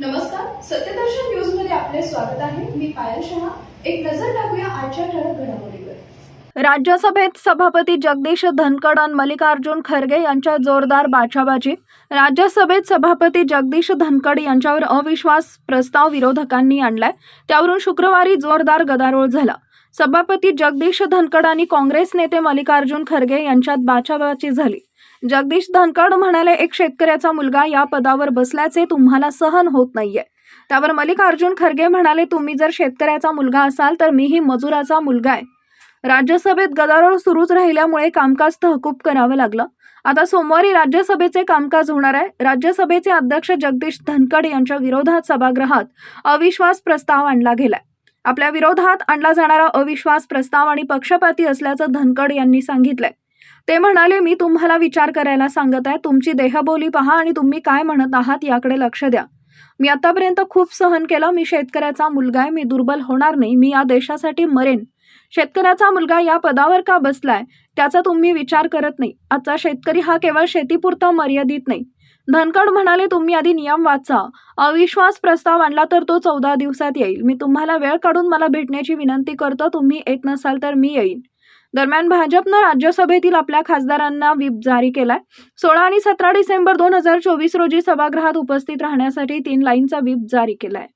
नमस्कार सत्यदर्शन न्यूजमध्ये आपले स्वागत आहे. मी पायल शहा. एक नजर टाकूया आजच्या ठळक घडामोडीवर. राज्यसभेत सभापती जगदीश धनकड आणि मल्लिकार्जुन खरगे यांच्या जोरदार बाचाबाची राज्यसभेत सभापती जगदीश धनकड यांच्यावर अविश्वास प्रस्ताव विरोधकांनी आणलाय. त्यावरून शुक्रवारी जोरदार गदारोळ झाला. सभापती जगदीश धनकड आणि काँग्रेस नेते मल्लिकार्जुन खरगे यांच्यात बाचाबाची झाली. जगदीश धनकड म्हणाले एक शेतकऱ्याचा मुलगा या पदावर बसल्याचे तुम्हाला सहन होत नाहीये. त्यावर मल्लिकार्जुन खरगे म्हणाले तुम्ही जर शेतकऱ्याचा मुलगा असाल तर मीही मजुराचा मुलगा आहे. राज्यसभेत गदारोळ सुरूच राहिल्यामुळे कामकाज तहकूब करावं लागलं. आता सोमवारी राज्यसभेचे कामकाज होणार आहे. राज्यसभेचे अध्यक्ष जगदीश धनखड यांच्या विरोधात सभागृहात अविश्वास प्रस्ताव आणला गेलाय. आपल्या विरोधात आणला जाणारा अविश्वास प्रस्ताव आणि पक्षपाती असल्याचं धनखड यांनी सांगितलंय. ते म्हणाले मी तुम्हाला विचार करायला सांगत आहे. तुमची देहबोली पहा आणि तुम्ही काय म्हणत आहात याकडे लक्ष द्या. मी आतापर्यंत खूप सहन केलं. मी शेतकऱ्याचा मुलगा आहे. मी दुर्बल होणार नाही. मी या देशासाठी मरेन. शेतकऱ्याचा मुलगा या पदावर का बसलाय? त्याचा तुम्ही विचार करत नाही. आजचा शेतकरी हा केवळ शेतीपुरता मर्यादित नाही. धनकड म्हणाले तुम्ही आधी नियम वाचा. अविश्वास प्रस्ताव आणला तर तो चौदा दिवसात येईल. मी तुम्हाला वेळ काढून मला भेटण्याची विनंती करतो. तुम्ही येत नसाल तर मी येईन. दरम्यान भाजपनं राज्यसभेतील आपल्या खासदारांना व्हीप जारी केलाय. सोळा आणि सतरा डिसेंबर दोन हजार चोवीस रोजी सभागृहात उपस्थित राहण्यासाठी तीन लाईनचा व्हीप जारी केलाय.